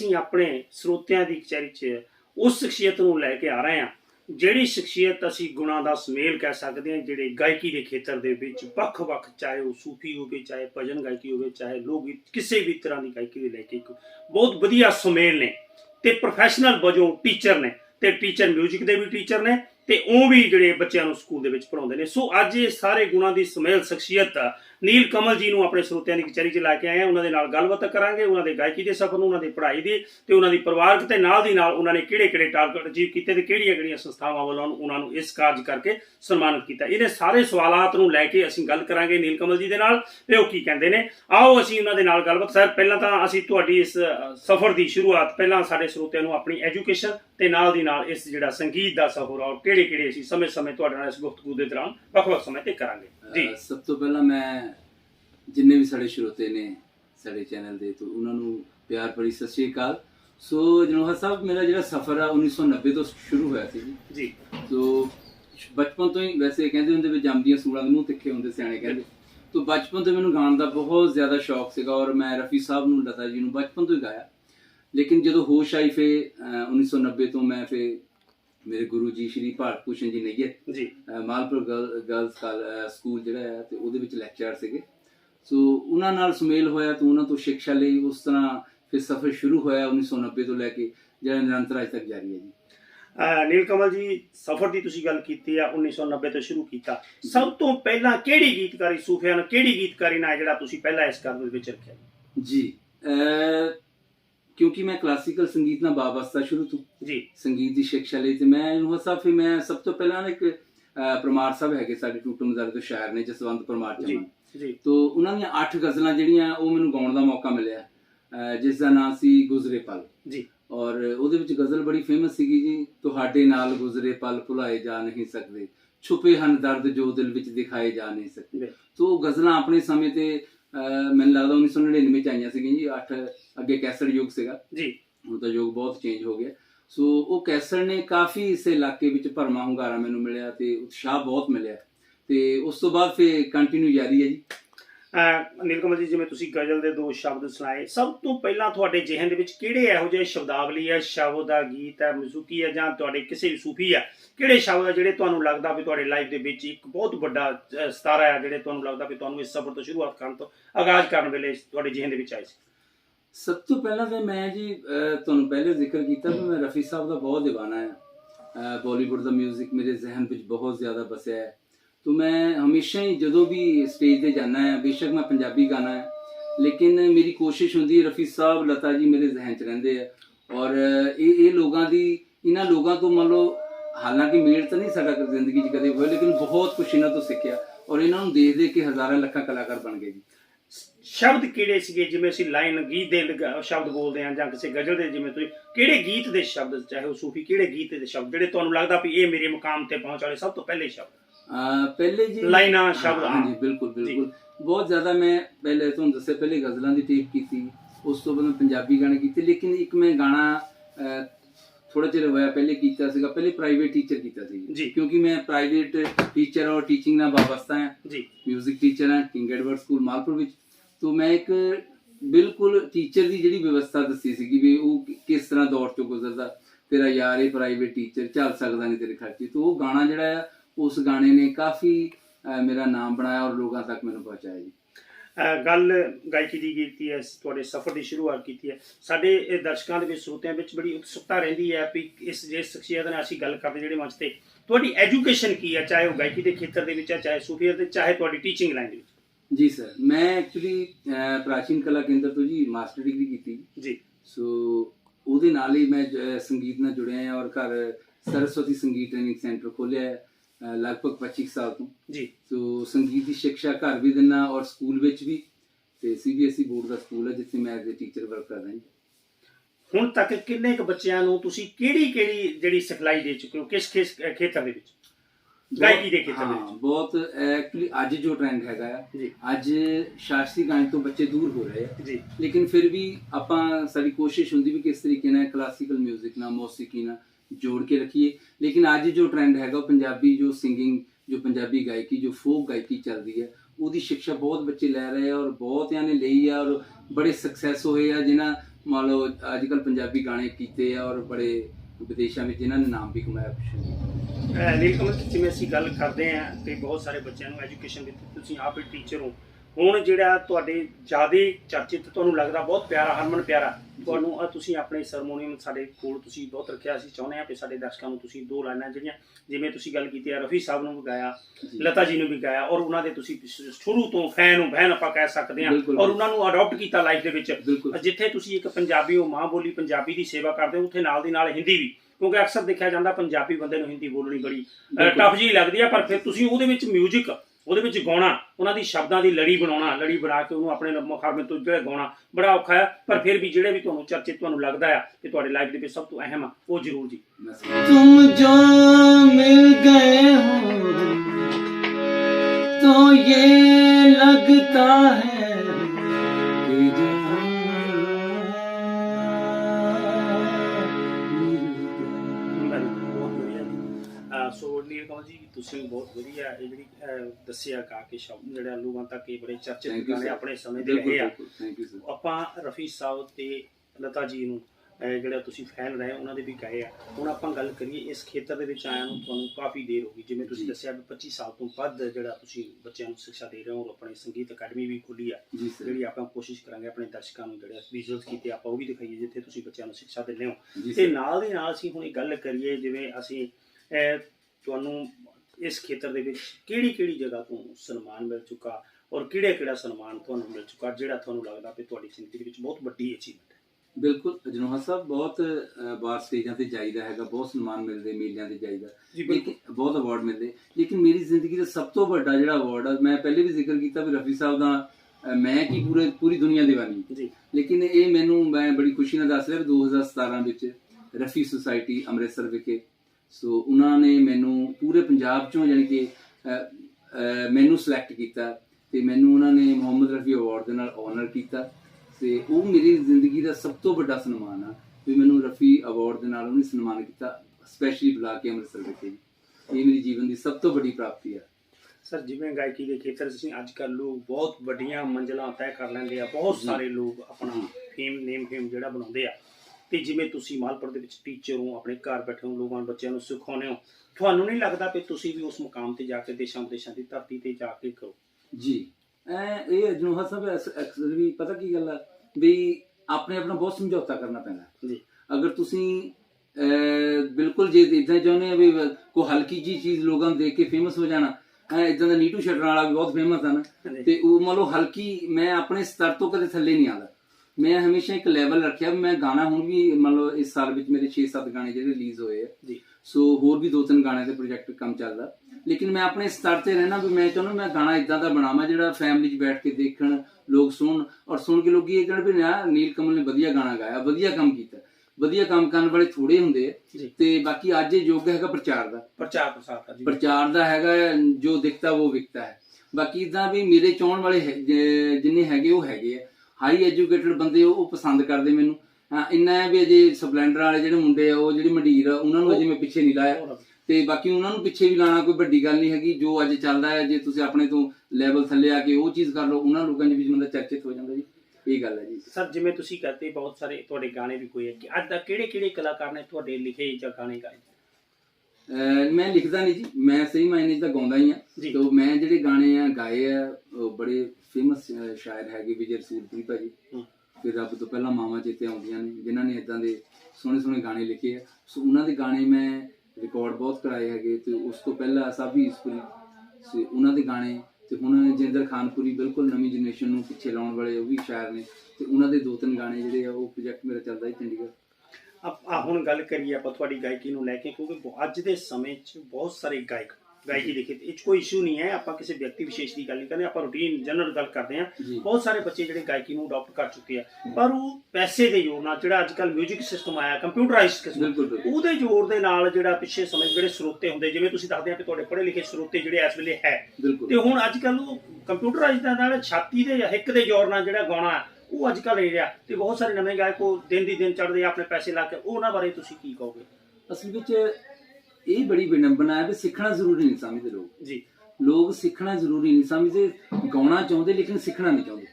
ਅਸੀਂ ਆਪਣੇ ਸਰੋਤਿਆਂ ਦੀ ਕਚਹਿਰੀ 'ਚ ਉਸ ਸ਼ਖਸੀਅਤ ਨੂੰ ਲੈ ਕੇ ਆ ਰਹੇ ਹਾਂ, ਜਿਹੜੀ ਸ਼ਖਸੀਅਤ ਅਸੀਂ ਗੁਣਾਂ ਦਾ ਸੁਮੇਲ ਕਹਿ ਸਕਦੇ ਹਾਂ, ਜਿਹੜੇ ਗਾਇਕੀ ਦੇ ਖੇਤਰ ਦੇ ਵਿੱਚ ਵੱਖ-ਵੱਖ, ਚਾਹੇ ਉਹ ਸੂਫੀ ਹੋਵੇ ਚਾਹੇ ਭਜਨ ਗਾਇਕੀ ਹੋਵੇ ਚਾਹੇ ਲੋਕ ਗੀਤ, ਕਿਸੇ ਵੀ ਤਰ੍ਹਾਂ ਦੀ ਗਾਇਕੀ ਦੇ ਲੈ ਕੇ ਬਹੁਤ ਵਧੀਆ ਸੁਮੇਲ ਨੇ ਤੇ ਪ੍ਰੋਫੈਸ਼ਨਲ ਵਜੋਂ ਟੀਚਰ ਨੇ ਤੇ ਟੀਚਰ 뮤직 ਦੇ ਵੀ ਟੀਚਰ ਨੇ ਤੇ ਉਹ ਵੀ ਜਿਹੜੇ ਬੱਚਿਆਂ ਨੂੰ ਸਕੂਲ ਦੇ ਵਿੱਚ ਪੜਾਉਂਦੇ ਨੇ। ਸੋ ਅੱਜ ਇਹ ਸਾਰੇ ਗੁਣਾਂ ਦੀ ਸੁਮੇਲ ਸ਼ਖਸੀਅਤ ਨੀਲ ਕਮਲ ਜੀ ਨੂੰ ਆਪਣੇ ਸਰੋਤਿਆਂ ਦੀ ਕਚਹਿਰੀ 'ਚ ਲੈ ਕੇ ਆਏ ਆ। ਉਹਨਾਂ ਦੇ ਨਾਲ ਗੱਲਬਾਤ ਕਰਾਂਗੇ, ਉਹਨਾਂ ਦੇ ਗਾਇਕੀ ਦੇ ਸਫ਼ਰ ਨੂੰ, ਉਹਨਾਂ ਦੀ ਪੜ੍ਹਾਈ ਦੇ ਤੇ ਉਹਨਾਂ ਦੀ ਪਰਿਵਾਰਕ ਤੇ ਨਾਲ ਦੀ ਨਾਲ ਉਹਨਾਂ ਨੇ ਕਿਹੜੇ ਕਿਹੜੇ ਟਾਰਗੇਟ ਅਚੀਵ ਕੀਤੇ ਤੇ ਕਿਹੜੀਆਂ ਕਿਹੜੀਆਂ ਸੰਸਥਾਵਾਂ ਵੱਲੋਂ ਉਹਨਾਂ ਨੂੰ ਇਸ ਕਾਰਜ ਕਰਕੇ ਸਨਮਾਨਿਤ ਕੀਤਾ। ਇਹਨੇ ਸਾਰੇ ਸਵਾਲਾਤ ਨੂੰ ਲੈ ਕੇ ਅਸੀਂ ਗੱਲ ਕਰਾਂਗੇ ਨੀਲ ਕਮਲ ਜੀ ਦੇ ਨਾਲ ਤੇ ਉਹ ਕੀ ਕਹਿੰਦੇ ਨੇ। ਆਓ ਅਸੀਂ ਉਹਨਾਂ ਦੇ ਨਾਲ ਗੱਲਬਾਤ। ਸਰ, ਪਹਿਲਾਂ ਤਾਂ ਅਸੀਂ ਤੁਹਾਡੀ ਇਸ ਸਫ਼ਰ ਦੀ ਸ਼ੁਰੂਆਤ ਪਹਿਲਾਂ ਸਾਡੇ ਸਰੋਤਿਆਂ ਨੂੰ ਆਪਣੀ ਐਜੂਕੇਸ਼ਨ ਤੇ ਨਾਲ ਦੀ ਨਾਲ ਇਸ ਜਿਹੜਾ ਸੰਗੀਤ ਦਾ ਸਫ਼ਰ ਔਰ ਕਿਹੜੇ ਕਿਹੜੇ ਅਸੀਂ ਸਮੇਂ-ਸਮੇਂ ਤੁਹਾਡੇ ਨਾਲ ਇਸ ਗੁਫ਼ਤਗੂ ਦੇ ਦੌਰਾਨ ਵੱਖ-ਵੱਖ ਸਮੇਂ ਤੇ ਕਰਾਂਗੇ। ਜੀ। ਸਭ ਤੋਂ ਪਹਿਲਾਂ ਮੈਂ ਜਿੰਨੇ ਵੀ ਸਾਡੇ ਸਰੋਤੇ ਨੇ ਸਾਡੇ ਚੈਨਲ ਦੇ ਤੋਂ ਉਹਨਾਂ ਨੂੰ ਪਿਆਰ ਭਰੀ ਸਤਿ ਸ਼੍ਰੀ ਅਕਾਲ। ਸੋ ਜਨੋਹਾ ਸਾਹਿਬ ਮੇਰਾ ਜਿਹੜਾ ਸਫ਼ਰ ਆ 1990 ਤੋਂ ਸ਼ੁਰੂ ਹੋਇਆ ਸੀ ਜੀ। ਤੋ ਬਚਪਨ ਤੋਂ ਹੀ ਵੈਸੇ ਕਹਿੰਦੇ ਹੁੰਦੇ ਵੀ ਜੰਮਦੀਆਂ ਸੂਲਾਂ ਦੇ ਮੂੰਹ ਤਿੱਖੇ ਹੁੰਦੇ ਸਿਆਣੇ ਕਹਿੰਦੇ। ਤੋ ਬਚਪਨ ਤੋਂ ਮੈਨੂੰ ਗਾਉਣ ਦਾ ਬਹੁਤ ਜ਼ਿਆਦਾ ਸ਼ੌਕ ਸੀਗਾ ਔਰ ਮੈਂ ਰਫੀ ਸਾਹਿਬ ਨੂੰ ਲਤਾ ਜੀ ਨੂੰ ਬਚਪਨ ਤੋਂ ਹੀ ਗਾਇਆ। ਲੇਕਿਨ ਜਦੋਂ ਹੋਸ਼ ਆਈ ਫੇ 1990 ਤੋਂ ਮੈਂ ਫੇ ਮੇਰੇ ਗੁਰੂ ਜੀ ਸ਼੍ਰੀ ਭਾਰਤ ਭੂਸ਼ਣ ਜੀ ਨਈਅਰ ਜੀ। ਮਾਲਪੁਰ ਗਰਲ- ਗਰਲਸ ਸਕੂਲ ਜਿਹੜਾ ਹੈ ਤੇ ਉਹਦੇ ਵਿੱਚ ਲੈਕਚਰਰ ਸੀਗੇ। ਸੋ ਉਹਨਾਂ ਨਾਲ ਸੁਮੇਲ ਹੋਇਆ ਤੇ ਉਹਨਾਂ ਤੋਂ ਸਿੱਖਿਆ ਲਈ ਉਸ ਤਰ੍ਹਾਂ ਫਿਰ ਸਫ਼ਰ ਸ਼ੁਰੂ ਹੋਇਆ 1990 ਤੋਂ ਲੈ ਕੇ ਜਿਹੜਾ ਨਿਰੰਤਰ ਅਜ ਤੱਕ ਜਾਰੀ ਹੈ ਜੀ। ਨੀਲ ਕਮਲ ਜੀ ਸਫ਼ਰ ਦੀ ਤੁਸੀਂ ਗੱਲ ਕੀਤੀ ਆ 1990 ਤੋਂ ਸ਼ੁਰੂ ਕੀਤਾ। ਸਭ ਤੋਂ ਪਹਿਲਾਂ ਕਿਹੜੀ ਗੀਤਕਾਰੀ ਸੂਫੀਆਂ ਨੂੰ ਕਿਹੜੀ ਗੀਤਕਾਰੀ ਨਾਲ ਜਿਹੜਾ ਤੁਸੀਂ ਪਹਿਲਾਂ ਇਸ ਕਰਮ ਦੇ ਵਿੱਚ ਰੱਖਿਆ ਜੀ? ਕਿਉਂਕਿ ਮੈਂ ਕਲਾਸੀਕਲ ਸੰਗੀਤ ਨਾਲ ਵਾਬਸਤਾ ਸ਼ੁਰੂ ਤੋਂ ਜੀ। ਸੰਗੀਤ ਦੀ ਸਿੱਖਿਆ ਲਈ ਤੇ ਮੈਂ ਇਹਨੂੰ ਸਭ ਫਿਰ ਮੈਂ ਸਭ ਤੋਂ ਪਹਿਲਾਂ ਇੱਕ ਪ੍ਰਮਾਰ ਸਾਹਿਬ ਹੈਗੇ ਸਾਡੇ ਟੂਟੂ ਮਜ਼ਾਰੇ ਤੋਂ ਸ਼ਾਇਰ ਨੇ ਜਸਵੰਤ ਪ੍ਰਮਾਰ ਜੀ। ਚਮਨ ਜੀ। ਤੋ ਉਹਨਾਂ ਦੀਆਂ ਅੱਠ ਗਜ਼ਲਾਂ ਜਿਹੜੀਆਂ ਉਹ ਮੈਨੂੰ ਗਾਉਣ ਦਾ ਮੌਕਾ ਮਿਲਿਆ ਜਿਸ ਦਾ ਨਾਮ ਸੀ ਗੁਜ਼ਰੇ ਪਲ। ਜੀ। ਔਰ ਉਹਦੇ ਵਿੱਚ ਗਜ਼ਲ ਬੜੀ ਫੇਮਸ ਸੀਗੀ ਜੀ ਤੁਹਾਡੇ ਨਾਲ ਗੁਜ਼ਰੇ ਪਲ ਭੁਲਾਏ ਜਾ ਨਹੀਂ ਸਕਦੇ ਛੁਪੇ ਹਨ ਦਰਦ ਜੋ ਦਿਲ ਵਿੱਚ ਦਿਖਾਏ ਜਾ ਨਹੀਂ ਸਕਦੇ। ਤੋ ਗਜ਼ਲਾਂ ਆਪਣੇ ਸਮੇਂ ਤੇ ਮੈਨੂੰ ਲੱਗਦਾ 1999 ਚ ਆਈਆਂ ਸੀਗੀਆਂ ਜੀ 8 ਅੱਗੇ ਕੈਸਟ ਯੁੱਗ ਸੀਗਾ। ਜੀ। ਹੁਣ ਤਾਂ ਯੁੱਗ ਬਹੁਤ ਚੇਂਜ ਹੋ ਗਿਆ। ਸੋ ਉਹ ਕੈਸਰ ਨੇ ਕਾਫੀ ਇਸ ਇਲਾਕੇ ਵਿੱਚ ਭਰਮਾ ਹੁੰਗਾਰਾ ਮੈਨੂੰ ਮਿਲਿਆ ਤੇ ਉਤਸ਼ਾਹ ਬਹੁਤ ਮਿਲਿਆ। ਤੇ ਉਸ ਤੋਂ ਬਾਅਦ ਫੇ ਕੰਟੀਨਿਊ ਜਾਰੀ ਹੈ ਜੀ। ਨੀਲਕਮਲ ਜੀ ਜਿਵੇਂ ਤੁਸੀਂ ਗਜ਼ਲ ਦੇ ਦੋ ਸ਼ਬਦ ਸੁਣਾਏ ਸਭ ਤੋਂ ਪਹਿਲਾਂ ਤੁਹਾਡੇ ਜਿਹਨ ਦੇ ਵਿੱਚ ਕਿਹੜੇ ਇਹੋ ਜਿਹੇ ਸ਼ਬਦਾਵਲੀ ਹੈ ਸ਼ਬਦ ਆ ਗੀਤ ਹੈ ਮਜ਼ੂਕੀ ਹੈ ਜਾਂ ਤੁਹਾਡੇ ਕਿਸੇ ਵੀ ਸੂਫੀ ਹੈ ਕਿਹੜੇ ਸ਼ਬਦ ਆ ਜਿਹੜੇ ਤੁਹਾਨੂੰ ਲੱਗਦਾ ਵੀ ਤੁਹਾਡੇ ਲਾਈਫ ਦੇ ਵਿੱਚ ਇੱਕ ਬਹੁਤ ਵੱਡਾ ਸਤਾਰਾ ਹੈ ਜਿਹੜੇ ਤੁਹਾਨੂੰ ਲੱਗਦਾ ਵੀ ਤੁਹਾਨੂੰ ਇਸ ਸਫ਼ਰ ਤੋਂ ਸ਼ੁਰੂਆਤ ਕਰਨ ਤੋਂ ਆਗਾਜ਼ ਕਰਨ ਵੇਲੇ ਤੁਹਾਡੇ ਜਿਹਨ ਦੇ ਵਿੱਚ ਆਏ ਸੀ? ਸਭ ਤੋਂ ਪਹਿਲਾਂ ਤਾਂ ਮੈਂ ਜੀ ਤੁਹਾਨੂੰ ਪਹਿਲੇ ਜ਼ਿਕਰ ਕੀਤਾ ਕਿ ਮੈਂ ਰਫੀ ਸਾਹਿਬ ਦਾ ਬਹੁਤ دیਵਾਨਾ ਹਾਂ। ਬਾਲੀਵੁੱਡ ਦਾ 뮤직 ਮੇਰੇ ਜ਼ਿਹਨ ਵਿੱਚ ਬਹੁਤ ਜ਼ਿਆਦਾ ਬਸਿਆ ਹੈ। तो ਮੈਂ ਹਮੇਸ਼ਾ ਹੀ ਜਦੋਂ ਵੀ ਸਟੇਜ ਤੇ ਜਾਣਾ ਹੈ, ਬੇਸ਼ੱਕ ਮੈਂ ਪੰਜਾਬੀ ਗਾਣਾ ਹੈ, ਲੇਕਿਨ ਮੇਰੀ ਕੋਸ਼ਿਸ਼ ਹੁੰਦੀ ਹੈ ਰਫੀ ਸਾਹਿਬ, ਲਤਾ ਜੀ ਮੇਰੇ ਜ਼ਿਹਨ 'ਚ ਰਹਿੰਦੇ ਆ। ਔਰ ਇਹ ਇਹ ਲੋਕਾਂ ਦੀ, ਇਹਨਾਂ ਲੋਕਾਂ ਤੋਂ ਮੰਨ ਲਓ, ਹਾਲਾਂਕਿ ਮੇਲ ਤਾਂ ਨਹੀਂ ਸਾਡਾ ਜ਼ਿੰਦਗੀ 'ਚ ਕਦੇ ਹੋਇਆ, ਲੇਕਿਨ ਬਹੁਤ ਕੁਝ ਇਹਨਾਂ ਤੋਂ ਸਿੱਖਿਆ। ਔਰ ਇਹਨਾਂ ਨੂੰ ਦੇਖ ਦੇਖ ਕੇ ਹਜ਼ਾਰਾਂ ਲੱਖਾਂ ਕਲਾਕਾਰ ਬਣ ਗਏ ਜੀ। ਸ਼ਬਦ ਕਿਹੜੇ ਸੀਗੇ? ਜਿਵੇਂ ਅਸੀਂ ਲਾਈਨ ਗੀਤ ਦੇ ਸ਼ਬਦ ਬੋਲਦੇ ਹਾਂ ਜਾਂ ਕਿਸੇ ਗਜ਼ਲ ਦੇ, ਜਿਵੇਂ ਤੁਸੀਂ, ਕਿਹੜੇ ਗੀਤ ਦੇ ਸ਼ਬਦ, ਚਾਹੇ ਉਹ ਸੂਫੀ ਕਿਹੜੇ ਗੀਤ ਦੇ ਸ਼ਬਦ, ਜਿਹੜੇ ਤੁਹਾਨੂੰ ਲੱਗਦਾ ਵੀ ਇਹ ਮੇਰੇ ਮੁਕਾਮ ਤੇ ਪਹੁੰਚ ਵਾਲੇ ਸਭ ਤੋਂ ਪਹਿਲੇ ਸ਼ਬਦ? ਪਹਿਲੇ ਜੀ ਲਾਈਨਾਂ, ਸ਼ਬਦ, ਹਾਂ, ਹਾਂਜੀ ਬਿਲਕੁਲ। ਬਿਲਕੁਲ। ਬਹੁਤ ਜ਼ਿਆਦਾ ਮੈਂ ਪਹਿਲੇ ਤੁਹਾਨੂੰ ਦੱਸਿਆ ਪਹਿਲੇ ਗਜ਼ਲਾਂ ਦੀ ਟੇਪ ਕੀਤੀ ਉਸ ਤੋਂ ਬਾਅਦ ਮੈਂ ਪੰਜਾਬੀ ਗਾਣੇ ਕੀਤੇ ਲੇਕਿਨ ਇੱਕ ਮੈਂ ਗਾਣਾ ਥੋੜਾ ਚਿਰ ਹੋਇਆ ਪਹਿਲੇ ਕੀਤਾ ਸੀਗਾ ਪਹਿਲੇ ਪ੍ਰਾਈਵੇਟ ਟੀਚਰ ਕੀਤਾ। ਸੀ। ਕਿਉਂਕਿ ਮੈਂ ਪ੍ਰਾਈਵੇਟ ਟੀਚਰ ਔਰ ਟੀਚਿੰਗ ਨਾਲ ਵਾਬਸਤਾ ਹਾਂ। ਜੀ। ਮਿਊਜ਼ਿਕ ਟੀਚਰ ਹਾਂ ਕਿੰਗ ਐਡਵਰਡ ਸਕੂਲ ਮਾਲਪੁਰ ਵਿੱਚ। ਤੋਂ ਮੈਂ ਇੱਕ ਬਿਲਕੁਲ ਟੀਚਰ ਦੀ ਜਿਹੜੀ ਵਿਵਸਥਾ ਦੱਸੀ ਸੀਗੀ ਵੀ ਉਹ ਕਿਸ ਤਰ੍ਹਾਂ ਦੌਰ ਚੋਂ ਗੁਜ਼ਰਦਾ ਤੇਰਾ ਯਾਰ ਇਹ ਪ੍ਰਾਈਵੇਟ ਟੀਚਰ ਚੱਲ ਸਕਦਾ ਨਹੀਂ ਤੇਰੇ ਖਰਚੇ ਤੋਂ ਉਹ ਗਾਣਾ ਜਿਹੜਾ ਹੈ ਉਸ ਗਾਣੇ ਨੇ ਕਾਫੀ ਮੇਰਾ ਨਾਮ ਬਣਾਇਆ ਔਰ ਲੋਕਾਂ ਤੱਕ ਮੈਨੂੰ ਪਹੁੰਚਾਇਆ ਜੀ। ਗੱਲ ਗਾਇਕੀ ਦੀ ਕੀਤੀ ਹੈ ਤੁਹਾਡੇ ਸਫ਼ਰ ਦੀ ਸ਼ੁਰੂਆਤ ਕੀਤੀ ਹੈ। ਸਾਡੇ ਇਹ ਦਰਸ਼ਕਾਂ ਦੇ ਵਿੱਚ ਸਰੋਤਿਆਂ ਵਿੱਚ ਬੜੀ ਉਤਸੁਕਤਾ ਰਹਿੰਦੀ ਹੈ ਵੀ ਇਸ ਜਿਸ ਸ਼ਖਸੀਅਤ ਨਾਲ ਅਸੀਂ ਗੱਲ ਕਰਦੇ ਜਿਹੜੇ ਮੰਚ ਤੇ। ਤੁਹਾਡੀ ਐਜੂਕੇਸ਼ਨ ਕੀ ਹੈ? ਚਾਹੇ ਉਹ ਗਾਇਕੀ ਦੇ ਖੇਤਰ ਦੇ ਵਿੱਚ ਹੈ ਚਾਹੇ ਸੂਫੀਅਤ ਦੇ ਚਾਹੇ ਤੁਹਾਡੀ ਟੀਚਿੰਗ ਲਾਈਨ ਦੇ ਵਿੱਚ। ਜੀ ਸਰ ਮੈਂ ਐਕਚੁਅਲੀ ਪ੍ਰਾਚੀਨ ਕਲਾ ਕੇਂਦਰ ਤੋਂ ਜੀ ਮਾਸਟਰ ਡਿਗਰੀ ਕੀਤੀ। ਜੀ। ਸੋ ਉਹਦੇ ਨਾਲ ਹੀ ਮੈਂ ਜ- ਸੰਗੀਤ ਨਾਲ ਜੁੜਿਆ ਹਾਂ ਔਰ ਘਰ ਸਰਸਵਤੀ ਸੰਗੀਤ ਟ੍ਰੇਨਿੰਗ ਸੈਂਟਰ ਖੋਲ੍ਹਿਆ ਹੈ। ਲਗਭਗ 25 ਸਾਲ ਤੋਂ। ਜੀ। ਸੋ ਸੰਗੀਤ ਦੀ ਸਿੱਖਿਆ ਘਰ ਵੀ ਦਿੰਨਾ ਔਰ ਸਕੂਲ ਵਿੱਚ ਵੀ। ਤੇ ਸੀਬੀਐਸਈ ਬੋਰਡ ਦਾ ਸਕੂਲ ਹੈ ਜਿੱਥੇ ਮੈਂ ਐਜ਼ ਅ ਟੀਚਰ ਵਰਕ ਕਰਦਾ ਜੀ। ਹੁਣ ਤੱਕ ਕਿੰਨੇ ਕੁ ਬੱਚਿਆਂ ਨੂੰ ਤੁਸੀਂ ਕਿਹੜੀ ਕਿਹੜੀ ਜਿਹੜੀ ਸਿਖਲਾਈ ਦੇ ਚੁੱਕੇ ਹੋ? ਕਿਸ ਕਿਸ ਖੇਤਰ ਦੇ ਵਿੱਚ? ਗਾਇਕੀ ਦੇ ਖੇਤਰ ਦੇ ਹਾਂ, ਵਿੱਚ। ਬਹੁਤ ਐਕਚੁਅਲੀ ਅੱਜ ਜੋ ਟ੍ਰੈਂਡ ਹੈਗਾ ਆ ਅੱਜ ਸ਼ਾਸਤਰੀ ਗਾਣੇ ਤੋਂ ਬੱਚੇ ਦੂਰ ਹੋ ਰਹੇ ਆ। ਜੀ। ਲੇਕਿਨ ਫਿਰ ਵੀ ਆਪਾਂ ਸਾਡੀ ਕੋਸ਼ਿਸ਼ ਹੁੰਦੀ ਵੀ ਕਿਸ ਤਰੀਕੇ ਨਾਲ ਕਲਾਸੀਕਲ 뮤직 ਨਾਲ ਮੌਸੀਕੀ ਨਾਲ ਜੋੜ ਕੇ ਰੱਖੀਏ। ਲੇਕਿਨ ਅੱਜ ਜੋ ਟ੍ਰੈਂਡ ਹੈਗਾ, ਉਹ ਪੰਜਾਬੀ ਜੋ ਸਿੰਗਿੰਗ ਜੋ ਪੰਜਾਬੀ ਗਾਇਕੀ, ਜੋ ਫੋਕ ਗਾਇਕੀ ਚੱਲਦੀ ਹੈ, ਉਹਦੀ ਸਿੱਖਿਆ ਬਹੁਤ ਬੱਚੇ ਲੈ ਰਹੇ ਆ ਔਰ ਬਹੁਤਿਆਂ ਨੇ ਲਈ ਆ ਔਰ ਬੜੇ ਸਕਸੈਸ ਹੋਏ ਆ, ਜਿਨ੍ਹਾਂ ਮੰਨ ਲਓ ਅੱਜ ਕੱਲ ਪੰਜਾਬੀ ਗਾਣੇ ਕੀਤੇ ਆ ਔਰ ਬੜੇ ਵਿਦੇਸ਼ਾਂ ਵਿੱਚ ਇਹਨਾਂ ਨੇ ਨਾਮ ਵੀ ਕਮਾਇਆ ਕੁਛ ਨੀਲਕਮਲ ਜਿਵੇਂ ਅਸੀਂ ਗੱਲ ਕਰਦੇ ਆਂ ਕਿ ਬਹੁਤ ਸਾਰੇ ਬੱਚਿਆਂ ਨੂੰ ਐਜੂਕੇਸ਼ਨ ਦਿੱਤੀ। ਤੁਸੀਂ ਆਪ ਹੀ ਟੀਚਰ ਹੋ। ਹੁਣ ਜਿਹੜਾ ਤੁਹਾਡੇ ਜ਼ਿਆਦਾ ਚਰਚਿਤ ਤੁਹਾਨੂੰ ਲੱਗਦਾ ਬਹੁਤ ਪਿਆਰਾ ਹਰਮਨ ਪਿਆਰਾ ਤੁਹਾਨੂੰ ਤੁਸੀਂ ਆਪਣੇ ਸਰਮੋਨੀਅਮ ਸਾਡੇ ਕੋਲ ਤੁਸੀਂ ਬਹੁਤ ਰੱਖਿਆ ਅਸੀਂ ਚਾਹੁੰਦੇ ਹਾਂ ਕਿ ਸਾਡੇ ਦਰਸ਼ਕਾਂ ਨੂੰ ਤੁਸੀਂ ਦੋ ਲਾਈਨਾਂ ਜਿਹੜੀਆਂ ਜਿਵੇਂ ਤੁਸੀਂ ਗੱਲ ਕੀਤੀ ਹੈ ਰਫੀ ਸਾਹਿਬ ਨੂੰ ਵੀ ਗਾਇਆ। ਲਤਾ ਜੀ ਨੂੰ ਵੀ ਗਾਇਆ ਔਰ ਉਹਨਾਂ ਦੇ ਤੁਸੀਂ ਸ਼ੁਰੂ ਤੋਂ ਫੈਨ ਹੋ ਫੈਨ ਆਪਾਂ ਕਹਿ ਸਕਦੇ ਬਿਲਕੁਲ। ਔਰ ਉਹਨਾਂ ਨੂੰ ਅਡਾਪਟ ਕੀਤਾ ਲਾਈਫ ਦੇ ਵਿੱਚ ਜਿੱਥੇ ਤੁਸੀਂ ਇੱਕ ਪੰਜਾਬੀ ਹੋ ਮਾਂ ਬੋਲੀ ਪੰਜਾਬੀ ਦੀ ਸੇਵਾ ਕਰਦੇ ਹੋ ਉੱਥੇ ਨਾਲ ਦੀ ਨਾਲ ਹਿੰਦੀ ਵੀ ਕਿਉਂਕਿ ਅਕਸਰ ਦੇਖਿਆ ਜਾਂਦਾ ਪੰਜਾਬੀ ਬੰਦੇ ਨੂੰ ਹਿੰਦੀ ਬੋਲਣੀ ਬੜੀ। ਟਫ ਜੀ ਲੱਗਦੀ ਆ ਪਰ ਫਿਰ ਤੁਸੀਂ ਉਹਦੇ ਵਿੱਚ 뮤직 ਉਹਦੇ ਵਿੱਚ ਗਾਉਣਾ ਉਹਨਾਂ ਦੀ ਸ਼ਬਦਾਂ ਦੀ ਲੜੀ ਬਣਾਉਣਾ ਲੜੀ ਬਣਾ ਕੇ ਉਹਨੂੰ ਆਪਣੇ ਮੁਖਾਰਮੇ ਤੋਂ ਜਿਹੜਾ ਗਾਉਣਾ ਬੜਾ ਔਖਾ ਹੈ ਪਰ ਫਿਰ ਵੀ ਜਿਹੜੇ ਵੀ ਤੁਹਾਨੂੰ ਚਰਚੇ ਤੁਹਾਨੂੰ ਲੱਗਦਾ ਆ ਕਿ ਤੁਹਾਡੇ ਲਾਈਫ ਦੇ ਵਿੱਚ ਸਭ ਤੋਂ ਅਹਿਮ ਆ ਉਹ ਜ਼ਰੂਰ ਜੀ ਮੈਂ ਸਮਝ- तुम जो मिल गए हो तो ये लगता है ਨੀਲਕਮਲ ਜੀ ਤੁਸੀਂ ਬਹੁਤ ਵਧੀਆ ਇਹ ਜਿਹੜੀ ਦੱਸਿਆ ਗਾ ਕੇ ਸ਼ਬਦ ਜਿਹੜਾ ਲੋਕਾਂ ਤੱਕ ਇਹ ਬੜੇ ਚਰਚਿਤ ਗਾਣੇ. ਆਪਣੇ ਸਮੇਂ ਦੇ ਰਹੇ ਆ। ਆਪਾਂ ਰਫੀ ਸਾਹਿਬ ਤੇ ਲਤਾ ਜੀ ਨੂੰ ਜਿਹੜਾ ਤੁਸੀਂ ਫੈਨ ਰਹੇ ਉਹਨਾਂ ਦੇ ਵੀ ਗਏ ਆ। ਹੁਣ ਆਪਾਂ ਗੱਲ ਕਰੀਏ ਇਸ ਖੇਤਰ ਦੇ ਵਿੱਚ ਆਇਆ ਨੂੰ ਤੁਹਾਨੂੰ ਕਾਫੀ ਦੇਰ ਹੋ ਗਈ। ਜਿਵੇਂ ਤੁਸੀਂ। ਦੱਸਿਆ ਵੀ 25 ਸਾਲ ਤੋਂ ਵੱਧ ਜਿਹੜਾ ਤੁਸੀਂ ਬੱਚਿਆਂ ਨੂੰ ਸਿੱਖਿਆ ਦੇ ਰਹੇ ਹੋ ਔਰ ਆਪਣੀ ਸੰਗੀਤ ਅਕੈਡਮੀ ਵੀ ਖੋਲੀ ਆ। ਜਿਹੜੀ ਆਪਾਂ ਕੋਸ਼ਿਸ਼ ਕਰਾਂਗੇ ਆਪਣੇ ਦਰਸ਼ਕਾਂ ਨੂੰ ਜਿਹੜੇ ਵਿਜ਼ੂਅਲਸ ਕੀਤੇ ਆਪਾਂ ਉਹ ਵੀ ਦਿਖਾਈਏ ਜਿੱਥੇ ਤੁਸੀਂ ਬੱਚਿਆਂ ਨੂੰ ਸਿੱਖਿਆ ਦਿੰਦੇ ਹੋ। ਤੇ ਨਾਲ ਦੀ ਨਾਲ ਅਸੀਂ ਹੁਣ ਇਹ ਗੱਲ ਕਰੀਏ ਜਿਵੇਂ ਅਸੀਂ ਤੁਹਾਨੂੰ ਇਸ ਖੇਤਰ ਦੇ ਵਿੱਚ ਕਿਹੜੀ ਕਿਹੜੀ ਜਗ੍ਹਾ ਤੋਂ ਸਨਮਾਨ ਮਿਲ ਚੁੱਕਾ ਔਰ ਕਿਹੜਾ ਕਿਹੜਾ ਸਨਮਾਨ ਤੁਹਾਨੂੰ ਮਿਲ ਚੁੱਕਾ ਜਿਹੜਾ ਤੁਹਾਨੂੰ ਲੱਗਦਾ ਵੀ ਤੁਹਾਡੀ ਜ਼ਿੰਦਗੀ ਦੇ ਵਿੱਚ ਬਹੁਤ ਵੱਡੀ ਅਚੀਵਮੈਂਟ ਹੈ? ਬਿਲਕੁਲ ਜਨੋਹਾ ਸਾਹਿਬ ਬਹੁਤ ਵਾਰ ਸਟੇਜਾਂ ਤੇ ਜਾਈਦਾ ਹੈਗਾ ਬਹੁਤ ਸਨਮਾਨ ਮਿਲਦੇ ਮੇਲਿਆਂ ਤੇ ਜਾਈਦਾ। ਬਹੁਤ ਅਵਾਰਡ ਮਿਲਦੇ। ਲੇਕਿਨ ਮੇਰੀ ਜ਼ਿੰਦਗੀ ਦਾ ਸਭ ਤੋਂ ਵੱਡਾ ਜਿਹੜਾ ਅਵਾਰਡ ਆ ਮੈਂ ਪਹਿਲੇ ਵੀ ਜ਼ਿਕਰ ਕੀਤਾ ਵੀ ਰਫੀ ਸਾਹਿਬ ਦਾ ਮੈਂ ਕੀ ਪੂਰੇ ਪੂਰੀ ਦੁਨੀਆ ਦੀਵਾਨੀ ਜੀ। ਲੇਕਿਨ ਇਹ ਮੈਨੂੰ ਮੈਂ ਬੜੀ ਖੁਸ਼ੀ ਨਾਲ ਦੱਸ ਰਿਹਾ ਵੀ 2017 ਵਿੱਚ ਰਫੀ ਸੁਸਾਇਟੀ ਅੰਮ੍ਰਿਤਸਰ ਵਿਖੇ ਸੋ ਉਹਨਾਂ ਨੇ ਮੈਨੂੰ ਪੂਰੇ ਪੰਜਾਬ ਚੋਂ ਯਾਨੀ ਕਿ ਮੈਨੂੰ ਸਿਲੈਕਟ ਕੀਤਾ ਤੇ ਮੈਨੂੰ ਉਹਨਾਂ ਨੇ ਮੁਹੰਮਦ ਰਫੀ ਅਵਾਰਡ ਦੇ ਨਾਲ ਆਨਰ ਕੀਤਾ ਤੇ ਉਹ ਮੇਰੀ ਜ਼ਿੰਦਗੀ ਦਾ ਸਭ ਤੋਂ ਵੱਡਾ ਸਨਮਾਨ ਆ। ਵੀ ਮੈਨੂੰ ਰਫੀ ਅਵਾਰਡ ਦੇ ਨਾਲ ਉਹਨੇ ਸਨਮਾਨ ਕੀਤਾ ਸਪੈਸ਼ਲੀ ਬੁਲਾ ਕੇ ਅੰਮ੍ਰਿਤਸਰ ਵਿਖੇ। ਇਹ ਮੇਰੀ ਜੀਵਨ ਦੀ ਸਭ ਤੋਂ ਵੱਡੀ ਪ੍ਰਾਪਤੀ ਆ। ਸਰ ਜਿਵੇਂ ਗਾਇਕੀ ਦੇ ਖੇਤਰ 'ਚ ਅੱਜ ਕੱਲ੍ਹ ਲੋਕ ਬਹੁਤ ਵੱਡੀਆਂ ਮੰਜ਼ਲਾਂ ਤੈਅ ਕਰ ਲੈਂਦੇ ਆ। ਬਹੁਤ। ਸਾਰੇ ਲੋਕ ਆਪਣਾ। ਫੇਮ ਨੇਮ ਫੇਮ ਜਿਹੜਾ ਬਣਾਉਂਦੇ ਆ। ਤੇ ਜਿਵੇਂ ਤੁਸੀਂ ਮਾਲਪੁਰ ਦੇ ਵਿੱਚ ਟੀਚਰ ਹੋ ਆਪਣੇ ਘਰ ਬੈਠੇ ਹੋ ਲੋਕਾਂ ਬੱਚਿਆਂ ਨੂੰ ਸਿਖਾਉਂਦੇ ਹੋ ਤੁਹਾਨੂੰ ਨਹੀਂ ਲੱਗਦਾ ਵੀ ਤੁਸੀਂ ਵੀ ਉਸ ਮੁਕਾਮ ਤੇ ਜਾ ਕੇ ਦੇਸ਼ਾਂ ਵਿਦੇਸ਼ਾਂ ਦੀ ਧਰਤੀ ਤੇ ਜਾ ਕੇ ਕਰੋ? ਜੀ। ਐ ਇਹ ਅਜਨੂਹਾ ਸਾਹਿਬ ਅਕਸਰ ਵੀ ਪਤਾ ਕੀ ਗੱਲ ਆ? ਵੀ ਆਪਣੇ ਆਪ ਨਾਲ ਬਹੁਤ ਸਮਝੌਤਾ ਕਰਨਾ ਪੈਂਦਾ। ਜੀ। ਅਗਰ ਤੁਸੀਂ ਬਿਲਕੁਲ ਜੇ ਇਦਾਂ ਚਾਹੁੰਦੇ ਆ ਵੀ ਕੋਈ ਹਲਕੀ ਜੀ ਚੀਜ਼ ਲੋਕਾਂ ਨੂੰ ਦੇਖ ਕੇ ਫੇਮਸ ਹੋ ਜਾਣਾ ਐ ਇਦਾਂ ਦਾ ਨੀਟੂ ਛੱਡਣ ਵਾਲਾ ਵੀ ਬਹੁਤ ਫੇਮਸ ਆ ਨਾ। ਤੇ ਉਹ ਮੰਨ ਲਓ ਹਲਕੀ ਮੈਂ ਆਪਣੇ ਸਤਰ ਤੋਂ ਕਦੇ ਥੱਲੇ ਨਹੀਂ ਆਉਂਦਾ। ਮੈਂ ਹਮੇਸ਼ਾ ਇੱਕ ਲੈਵਲ ਰੱਖਿਆ ਮੈਂ ਗਾਣਾ ਹੁਣ ਵੀ ਮੰਨ ਲਓ ਇਸ ਸਾਲ ਵਿੱਚ ਮੇਰੇ 6-7 ਗਾਣੇ ਜਿਹੜੇ ਰਿਲੀਜ਼ ਹੋਏ ਆ। ਜੀ। ਸੋ ਹੋਰ ਵੀ ਦੋ ਤਿੰਨ ਗਾਣੇ ਦੇ ਪ੍ਰੋਜੈਕਟ ਕੰਮ ਚੱਲਦਾ। ਲੇਕਿਨ ਮੈਂ ਆਪਣੇ ਸਤਰ ਤੇ ਰਹਿਣਾ ਵੀ ਮੈਂ ਚਾਹੁੰਦਾ ਮੈਂ ਗਾਣਾ ਇਦਾਂ ਦਾ ਬਣਾਵਾਂ ਜਿਹੜਾ ਫੈਮਿਲੀ 'ਚ ਬੈਠ ਕੇ ਦੇਖਣ ਲੋਕ ਸੁਣਨ ਔਰ ਸੁਣ ਕੇ ਲੋਕੀ ਇਹ ਕਹਿਣ ਵੀ ਨਾ ਨੀਲ ਕਮਲ ਨੇ ਵਧੀਆ ਗਾਣਾ ਗਾਇਆ ਵਧੀਆ ਕੰਮ ਕੀਤਾ। ਵਧੀਆ ਕੰਮ ਕਰਨ ਵਾਲੇ ਥੋੜੇ ਹੁੰਦੇ ਆ। ਤੇ ਬਾਕੀ ਅੱਜ ਇਹ ਯੁੱਗ ਹੈਗਾ ਪ੍ਰਚਾਰ ਦਾ। ਪ੍ਰਚਾਰ ਪ੍ਰਸਾਰ ਦਾ ਜੀ। ਪ੍ਰਚਾਰ ਦਾ ਹੈਗਾ ਜੋ ਦਿਖਤਾ ਉਹ ਵਿਕਤਾ ਹੈ। ਬਾਕੀ ਇਦਾਂ ਵੀ ਮੇਰੇ ਚਾਹਣ ਵਾਲੇ ਜਿੰਨੇ ਹੈਗੇ ਉਹ ਹੈਗੇ ਆ। ਹਾਈ ਐਜੂਕੇਟਡ ਬੰਦੇ ਉਹ ਪਸੰਦ ਕਰਦੇ ਮੈਨੂੰ। ਇੰਨਾ ਹੈ ਵੀ ਅਜੇ ਸਪਲੈਂਡਰ ਵਾਲੇ ਜਿਹੜੇ ਮੁੰਡੇ ਆ ਉਹ ਜਿਹੜੀ ਮੰਡੀਰ ਆ ਉਹਨਾਂ ਨੂੰ ਅਜੇ ਮੈਂ ਪਿੱਛੇ ਨਹੀਂ ਲਾਇਆ। ਤੇ ਬਾਕੀ ਉਹਨਾਂ ਨੂੰ ਪਿੱਛੇ ਵੀ ਲਾਣਾ ਕੋਈ ਵੱਡੀ ਗੱਲ ਨਹੀਂ ਹੈਗੀ। ਜੋ ਅੱਜ ਚੱਲਦਾ ਹੈ ਜੇ ਤੁਸੀਂ ਆਪਣੇ ਤੋਂ ਲੈਵਲ ਥੱਲੇ ਆ ਕੇ ਉਹ ਚੀਜ਼ ਕਰ ਲਓ ਉਹਨਾਂ ਲੋਕਾਂ ਦੇ ਵਿੱਚ ਬੰਦਾ ਚਰਚਿਤ ਹੋ ਜਾਂਦਾ ਜੀ। ਇਹ ਗੱਲ ਹੈ ਜੀ। ਸਰ ਜਿਵੇਂ ਤੁਸੀਂ ਕਹਤੇ ਬਹੁਤ ਸਾਰੇ ਤੁਹਾਡੇ ਗਾਣੇ ਵੀ ਕੋਈ ਹੈ ਕਿ ਅੱਜ ਤੱਕ ਕਿਹੜੇ ਕਿਹੜੇ ਕਲਾਕਾਰ ਨੇ ਤੁਹਾਡੇ ਲਿਖੇ ਜਾਂ ਗਾਣੇ ਗਾਏ? ਮੈਂ ਲਿਖਦਾ ਨਹੀਂ ਜੀ। ਮੈਂ ਸਹੀ ਮਾਇਨੇ ਤਾਂ ਗਾਉਂਦਾ ਹੀ ਆ। ਤੇ ਮੈਂ ਜਿਹੜੇ ਗਾਣੇ ਆ ਗਾਏ ਆ ਉਹ ਬੜੇ ਫੇਮਸ ਸ਼ਾਇਰ ਹੈਗੇ ਵਿਜੇ ਰਸੂਲਪੁਰੀ ਭਾਜੀ। ਫਿਰ ਰੱਬ ਤੋਂ ਪਹਿਲਾਂ ਮਾਵਾਂ ਚੇਤੇ ਆਉਂਦੀਆਂ ਨੇ ਜਿਨ੍ਹਾਂ ਨੇ ਇਦਾਂ ਦੇ ਸੋਹਣੇ ਸੋਹਣੇ ਗਾਣੇ ਲਿਖੇ ਆ। ਸੋ ਉਹਨਾਂ ਦੇ ਗਾਣੇ ਮੈਂ ਰਿਕਾਰਡ ਬਹੁਤ ਕਰਾਏ ਹੈਗੇ ਤੇ ਉਸ ਤੋਂ ਪਹਿਲਾਂ ਸਾਬੀ ਇਸਪੁਰੀ ਸੇ ਉਹਨਾਂ ਦੇ ਗਾਣੇ ਤੇ ਹੁਣ ਜਿੰਦਰ ਖਾਨਪੁਰੀ ਬਿਲਕੁਲ ਨਵੀਂ ਜਨਰੇਸ਼ਨ ਨੂੰ ਪਿੱਛੇ ਲਾਉਣ ਵਾਲੇ ਉਹ ਵੀ ਸ਼ਾਇਰ ਨੇ। ਤੇ ਉਹਨਾਂ ਦੇ ਦੋ ਤਿੰਨ ਗਾਣੇ ਜਿਹੜੇ ਆ ਉਹ ਪ੍ਰੋਜੈਕਟ ਮੇਰਾ ਚੱਲਦਾ ਹੈ ਚੰਡੀਗੜ੍ਹ। ਆ ਹੁਣ ਗੱਲ ਕਰੀਏ ਆਪਾਂ ਤੁਹਾਡੀ ਗਾਇਕੀ ਨੂੰ ਲੈ ਕੇ ਕਿਉਂਕਿ ਅੱਜ ਦੇ ਸਮੇਂ 'ਚ ਬਹੁਤ ਸਾਰੇ ਗਾਇਕ ਗਾਇਕੀ ਦੇ ਖੇਤਰ 'ਚ ਕੋਈ ਇਸ਼ੂ ਨਹੀਂ ਹੈ। ਆਪਾਂ ਕਿਸੇ ਵਿਅਕਤੀ ਵਿਸ਼ੇਸ਼ ਦੀ ਗੱਲ ਨਹੀਂ ਕਰਦੇ ਆਪਾਂ ਰੂਟੀਨ ਜਨਰਲ ਗੱਲ ਕਰਦੇ ਹਾਂ। ਬਹੁਤ ਸਾਰੇ ਬੱਚੇ ਜਿਹੜੇ ਗਾਇਕੀ ਨੂੰ ਅਡਾਪਟ ਕਰ ਚੁੱਕੇ ਆ। ਪਰ ਉਹ ਪੈਸੇ ਦੇ ਜ਼ੋਰ ਨਾਲ ਜਿਹੜਾ ਅੱਜ ਕੱਲ 뮤직 ਸਿਸਟਮ ਆਇਆ ਕੰਪਿਊਟਰਾਈਜ਼ਡ ਕਿਸਮ ਉਹਦੇ ਜ਼ੋਰ ਦੇ ਨਾਲ ਜਿਹੜਾ ਪਿੱਛੇ ਸਮੇਂ ਜਿਹੜੇ ਸਰੋਤੇ ਹੁੰਦੇ ਜਿਵੇਂ ਤੁਸੀਂ ਦੱਸਦੇ ਆ ਕਿ ਤੁਹਾਡੇ ਪੜ੍ਹੇ ਲਿਖੇ ਸਰੋਤੇ ਜਿਹੜੇ ਇਸ ਵੇਲੇ ਹੈ। ਤੇ ਹੁਣ ਅੱਜ ਕੱਲ ਉਹ ਕੰਪਿਊਟਰਾਈਜ਼ਡ ਨਾਲ ਛਾਤੀ ਦੇ ਹਿੱਕ ਦੇ ਜ਼ੋਰ ਨਾਲ ਜਿਹੜਾ ਗਾਉਣਾ ਉਹ ਅੱਜ ਕੱਲ ਨਹੀਂ ਰਿਹਾ ਤੇ ਬਹੁਤ ਸਾਰੇ ਨਵੇਂ ਗਾਇਕ ਉਹ ਦਿਨ ਦੀ ਦਿਨ ਚੜ੍ਹਦੇ ਆ ਆਪਣੇ ਪੈਸੇ ਲਾ ਕੇ। ਉਹਨਾਂ ਬਾਰੇ ਤੁਸੀਂ ਕੀ ਕਹੋਗੇ? ਅਸਲ ਵਿੱਚ ਇਹ ਬੜੀ ਵਿਡੰਬਨਾ ਹੈ ਵੀ ਸਿੱਖਣਾ ਜ਼ਰੂਰੀ ਨਹੀਂ ਸਮਝਦੇ ਲੋਕ। ਜੀ। ਲੋਕ ਸਿੱਖਣਾ ਜ਼ਰੂਰੀ ਨਹੀਂ ਸਮਝਦੇ ਗਾਉਣਾ ਚਾਹੁੰਦੇ ਲੇਕਿਨ ਸਿੱਖਣਾ ਨਹੀਂ ਚਾਹੁੰਦੇ।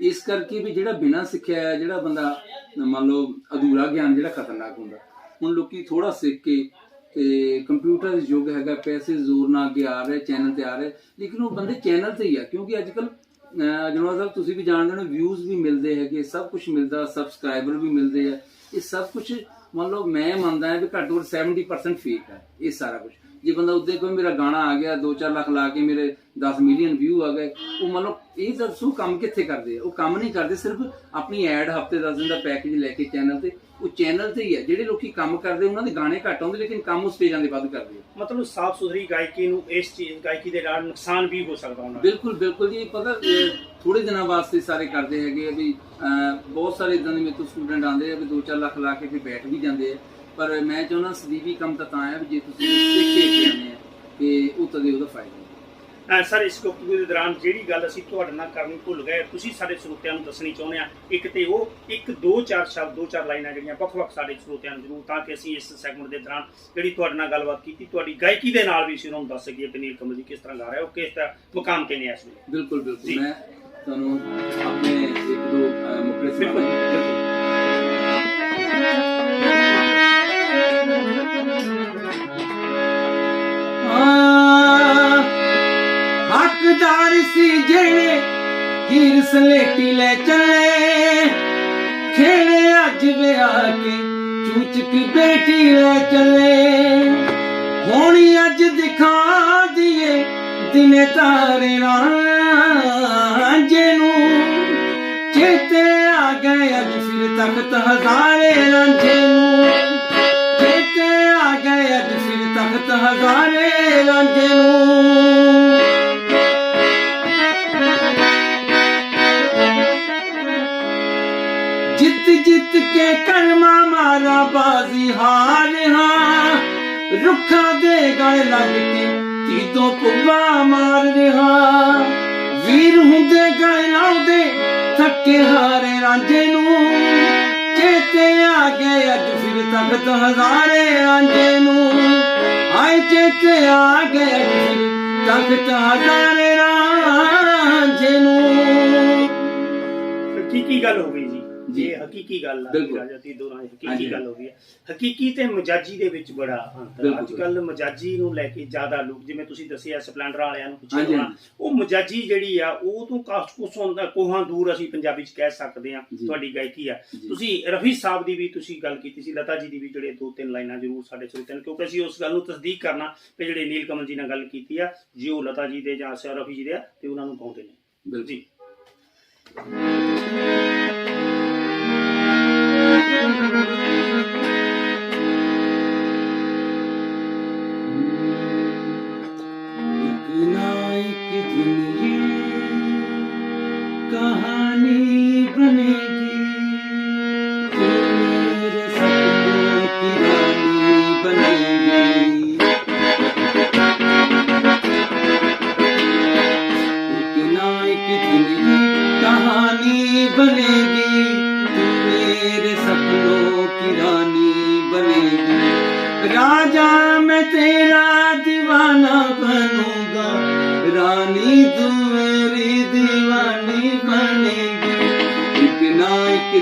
ਇਸ ਕਰਕੇ ਵੀ ਜਿਹੜਾ ਬਿਨਾਂ ਸਿੱਖਿਆ ਹੈ ਜਿਹੜਾ ਬੰਦਾ ਮੰਨ ਲਓ ਅਧੂਰਾ ਗਿਆਨ ਜਿਹੜਾ ਖਤਰਨਾਕ ਹੁੰਦਾ ਹੁਣ ਲੋਕੀ ਥੋੜਾ ਸਿੱਖ ਕੇ ਤੇ ਕੰਪਿਊਟਰ ਦੇ ਯੁੱਗ ਹੈਗਾ ਪੈਸੇ ਜ਼ੋਰ ਨਾਲ ਅੱਗੇ ਆ ਰਹੇ ਚੈਨਲ ਤੇ ਆ ਰਹੇ ਲੇਕਿਨ ਉਹ ਬੰਦੇ ਚੈਨਲ ਤੇ ਹੀ ਆ ਕਿਉਂਕਿ ਅੱਜ ਕੱਲ ਜਨਰਲ ਸਾਹਿਬ, ਤੁਸੀਂ ਵੀ ਜਾਣਦੇ ਹੋ ਵਿਊਜ਼ ਵੀ ਮਿਲਦੇ ਹੈਗੇ, ਸਭ ਕੁਝ ਮਿਲਦਾ ਸਬਸਕ੍ਰਾਈਬਰ ਵੀ ਮਿਲਦੇ ਆ। ਇਹ ਸਭ ਕੁਝ ਮੰਨ ਲਓ, ਮੈਂ ਮੰਨਦਾ ਹਾਂ ਵੀ ਘੱਟੋ ਘੱਟ 70% ਫੇਕ ਹੈ, ਇਹ ਸਾਰਾ ਕੁਝ ਜੇ ਬੰਦਾ ਉੱਤੇ ਕੋਈ ਮੇਰਾ ਗਾਣਾ ਆ ਗਿਆ 2-4 ਲੱਖ ਲਾ ਕੇ ਮੇਰੇ 10 ਮਿਲੀਅਨ ਵਿਊ ਆ ਗਏ, ਉਹ ਮੰਨ ਲਓ, ਇਹ ਦੱਸੋ ਕੰਮ ਕਿੱਥੇ ਕਰਦੇ ਆ? ਉਹ ਕੰਮ ਨਹੀਂ ਕਰਦੇ, ਸਿਰਫ ਆਪਣੀ ਐਡ ਹਫ਼ਤੇ 10 ਦਿਨ ਦਾ ਪੈਕੇਜ ਲੈ ਕੇ ਚੈਨਲ ਤੇ ਉਹ ਚੈਨਲ ਤੇ ਹੀ ਹੈ ਜਿਹੜੇ ਲੋਕੀ ਕੰਮ ਕਰਦੇ ਉਹਨਾਂ ਦੇ ਗਾਣੇ ਘੱਟ ਆਉਂਦੇ ਲੇਕਿਨ ਕੰਮ ਉਸ ਸਟੇਜਾਂ ਦੇ ਵੱਧ ਕਰਦੇ ਆ। ਮਤਲਬ ਸਾਫ਼ ਸੁਥਰੀ ਗਾਇਕੀ ਨੂੰ ਇਸ ਚੀਜ਼ ਗਾਇਕੀ ਦੇ ਨਾਲ ਨੁਕਸਾਨ ਵੀ ਹੋ ਸਕਦਾ ਉਹਨਾਂ ਬਿਲਕੁਲ ਬਿਲਕੁਲ ਜੀ ਪਤਾ ਥੋੜੇ ਦਿਨਾਂ ਵਾਸਤੇ ਸਾਰੇ ਕਰਦੇ ਹੈਗੇ ਆ ਵੀ ਬਹੁਤ ਸਾਰੇ ਇਦਾਂ ਦੇ ਮੇਰੇ ਤੋਂ ਸਟੂਡੈਂਟ ਆਉਂਦੇ ਆ ਵੀ 2-4 ਲੱਖ ਲਾ ਕੇ ਫਿਰ ਬੈਠ ਵੀ ਜਾਂਦੇ ਆ। ਪਰ ਮੈਂ ਚਾਹੁੰਦਾ ਸਦੀਵੀ ਕੰਮ ਤਾਂ ਤਾਂ ਵੀ ਜੇ ਤੁਸੀਂ ਸਿੱਖ ਕੇ ਆਉਂਦੇ ਆ ਕਿ ਉਹ ਤਦੇ ਉਹਦਾ ਫਾਇਦਾ ਸਰ ਇਸ ਗੁਫ਼ਤਗੂ ਦੇ ਦੌਰਾਨ ਜਿਹੜੀ ਗੱਲ ਅਸੀਂ ਤੁਹਾਡੇ ਨਾਲ ਕਰਨੀ ਭੁੱਲ ਗਏ ਤੁਸੀਂ ਸਾਡੇ ਸਰੋਤਿਆਂ ਨੂੰ ਦੱਸਣੀ ਚਾਹੁੰਦੇ ਆ। ਇੱਕ ਤੇ ਉਹ ਇੱਕ ਦੋ ਚਾਰ ਸ਼ਬਦ ਦੋ ਚਾਰ ਲਾਈਨਾਂ ਜਿਹੜੀਆਂ ਵੱਖ-ਵੱਖ ਸਾਡੇ ਸਰੋਤਿਆਂ ਨੂੰ ਜ਼ਰੂਰ ਤਾਂ ਕਿ ਅਸੀਂ ਇਸ ਸੈਗਮੈਂਟ ਦੇ ਦੌਰਾਨ ਜਿਹੜੀ ਤੁਹਾਡੇ ਨਾਲ ਗੱਲਬਾਤ ਕੀਤੀ ਤੁਹਾਡੀ ਗਾਇਕੀ ਦੇ ਨਾਲ ਵੀ ਅਸੀਂ ਉਹਨਾਂ ਨੂੰ ਦੱਸ ਸਕੀਏ ਕਿ ਨੀਲ ਕਮਲ ਜੀ ਕਿਸ ਤਰ੍ਹਾਂ ਗਾ ਰਿਹਾ ਉਹ ਕਿਸ ਤਰ੍ਹਾਂ ਮੁਕਾਮ ਤੇ ਨੇ ਇਸ ਵੇਲੇ? ਬਿਲਕੁਲ। ਬਿਲਕੁਲ। ਮੈਂ ਤੁਹਾਨੂੰ ਆਪਣੇ ਇੱਕ ਦੋ ਮੁਕਰੇ ਬਿਲਕੁਲ। ਜਿਹੜੇ ਹੀਰ ਸਲੇਟੀ ਲੈ ਚੱਲੇ। ਖੇੜੇ ਅੱਜ ਵਿਆਹ ਕੇ ਚੂਚਕ ਬੇਟੀ ਲੈ ਚੱਲੇ। ਹੋਣੀ ਅੱਜ ਦਿਖਾ ਦੀਏ ਦਿਨੇ ਤਾਰੇ ਰਾਂਝੇ ਨੂੰ। ਚੇਤੇ ਆ ਗਏ ਅੱਜ ਫਿਰ ਤਖਤ ਹਜ਼ਾਰੇ ਦੇ ਗਲ ਲੱਗ ਕੇ ਤੀਤੋਂ ਪੁੱਬਾ ਮਾਰ ਰਿਹਾ। ਵੀਰ ਹੁੰਦੇ ਗਏ ਲਾਉਂਦੇ ਥੱਕੇ ਹਾਰੇ ਰਾਂਝੇ ਨੂੰ। ਚੇਤੇ ਆ ਗਏ ਅੱਜ ਫਿਰ ਤਖਤ ਹਜ਼ਾਰੇ ਰਾਂਝੇ ਨੂੰ। ਆਏ ਚੇਤੇ ਆ ਗਏ ਅੱਜ ਫਿਰ ਤਖਤ ਹਜ਼ਾਰੇ ਰਾਂਝੇ ਨੂੰ। ਹਕੀਕੀ ਗੱਲ ਹੋ ਗਈ? ਇਹ ਹਕੀਕੀ ਗੱਲ ਆ। ਰਾਜਤੀ ਦੋਨਾਂ ਦੀ ਹਕੀਕੀ। ਗੱਲ ਹੋ ਗਈ ਹੈ ਹਕੀਕੀ ਤੇ ਮਜਾਜੀ ਦੇ ਵਿੱਚ ਬੜਾ ਅੰਤਰ। ਅੱਜ ਕੱਲ ਮਜਾਜੀ ਨੂੰ ਲੈ ਕੇ ਜ਼ਿਆਦਾ ਲੋਕ ਜਿਵੇਂ ਤੁਸੀਂ ਦੱਸਿਆ ਸਪਲੈਂਡਰ ਵਾਲਿਆਂ ਨੂੰ ਪੁੱਛਿਆ ਹੋਣਾ ਉਹ ਮਜਾਜੀ ਜਿਹੜੀ ਆ ਉਹ ਤੋਂ ਕੁਛ ਹੁੰਦਾ ਕੋਹਾਂ ਦੂਰ ਅਸੀਂ ਪੰਜਾਬੀ ਚ ਕਹਿ ਸਕਦੇ ਆ ਜੀ। ਤੁਹਾਡੀ ਗਾਇਕੀ ਆ ਜੀ। ਤੁਸੀਂ ਰਫੀ ਸਾਹਿਬ ਦੀ ਵੀ ਤੁਸੀਂ ਗੱਲ ਕੀਤੀ ਸੀ ਲਤਾ ਜੀ ਦੀ ਵੀ ਜਿਹੜੇ ਦੋ ਤਿੰਨ ਲਾਈਨਾਂ ਜ਼ਰੂਰ ਸਾਡੇ ਸਰੋਤਿਆਂ ਨੂੰ ਕਿਉਂਕਿ ਅਸੀਂ ਉਸ ਗੱਲ ਨੂੰ ਤਸਦੀਕ ਕਰਨਾ ਕਿ ਜਿਹੜੇ ਨੀਲ ਕਮਲ ਜੀ ਨਾਲ ਗੱਲ ਕੀਤੀ ਆ ਜੇ ਉਹ ਲਤਾ ਜੀ ਦੇ ਜਾਂ ਸਿਆ ਰਫੀ ਜੀ ਦੇ ਤੇ ਉਹਨਾਂ ਨੂੰ ਗਾਉਂਦੇ ਨੇ ਬਿਲਕੁਲ ਜੀ ਇੱਕ एक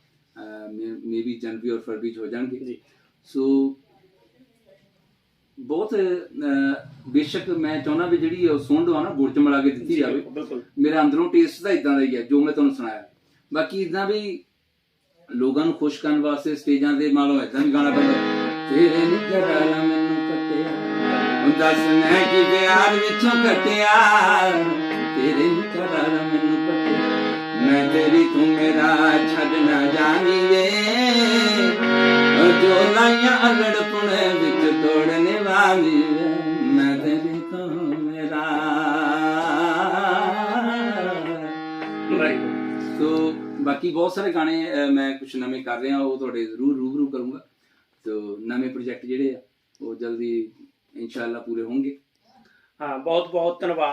ਮੇ ਵੀ ਜਨਵਰੀ ਔਰ ਫਰਵਰੀ 'ਚ ਹੋ ਜਾਣਗੇ। ਸੋ ਬਹੁਤ ਬੇਸ਼ੱਕ ਮੈਂ ਚਾਹੁੰਦਾ ਵੀ ਜਿਹੜੀ ਉਹ ਸੁੰਡ ਆ ਨਾ ਗੁੜ ਚ ਮਿਲਾ ਕੇ ਦਿੱਤੀ ਜਾਵੇ। ਮੇਰਾ ਅੰਦਰੋਂ ਟੇਸਟ ਤਾਂ ਇਦਾਂ ਦਾ ਹੀ ਹੈ ਜੋ ਮੈਂ ਤੁਹਾਨੂੰ ਸੁਣਾਇਆ। ਬਾਕੀ ਇਦਾਂ ਵੀ ਲੋਕਾਂ ਨੂੰ ਖੁਸ਼ ਕਰਨ ਵਾਸਤੇ ਸਟੇਜਾਂ ਮੰਨ ਲਓ ਇਦਾਂ ਵੀ ਗਾਣਾ ਪੈਂਦਾ। ਤੇਰੇ ਨੀ ਕਰਾਲਾ ਮੈਨੂੰ ਕੱਟਿਆ। ਦੱਸ ਮੈਂ ਕੀ ਪਿਆਰ ਵਿੱਚੋਂ ਕੱਟਿਆ। ਤੇਰੇ ਨੀ ਤੂੰ ਮੇਰਾ ਛੱਡ ਨਾ ਜਾਵੀਂ ਵੇ ਜੋ ਲਾਈਆਂ ਅਲੜਪਣੇ ਵਿੱਚ ਤੋੜਨੇ ਵਾਲੀ ਵੇ ਮੈਂ ਤੇਰੀ ਤੂੰ ਮੇਰਾ। ਰਾਈਟ ਸੋ ਬਾਕੀ ਬਹੁਤ ਸਾਰੇ ਗਾਣੇ ਮੈਂ ਕੁਝ ਨਵੇਂ ਕਰ ਰਿਹਾ ਉਹ ਤੁਹਾਡੇ ਜ਼ਰੂਰ ਰੂਬਰੂ ਕਰੂੰਗਾ। ਸੋ ਨਵੇਂ ਪ੍ਰੋਜੈਕਟ ਜਿਹੜੇ ਆ ਉਹ ਜਲਦੀ ਇਨਸ਼ਾਅੱਲਾ ਪੂਰੇ ਹੋਣਗੇ। ਹਾਂ ਬਹੁਤ ਬਹੁਤ ਧੰਨਵਾਦ।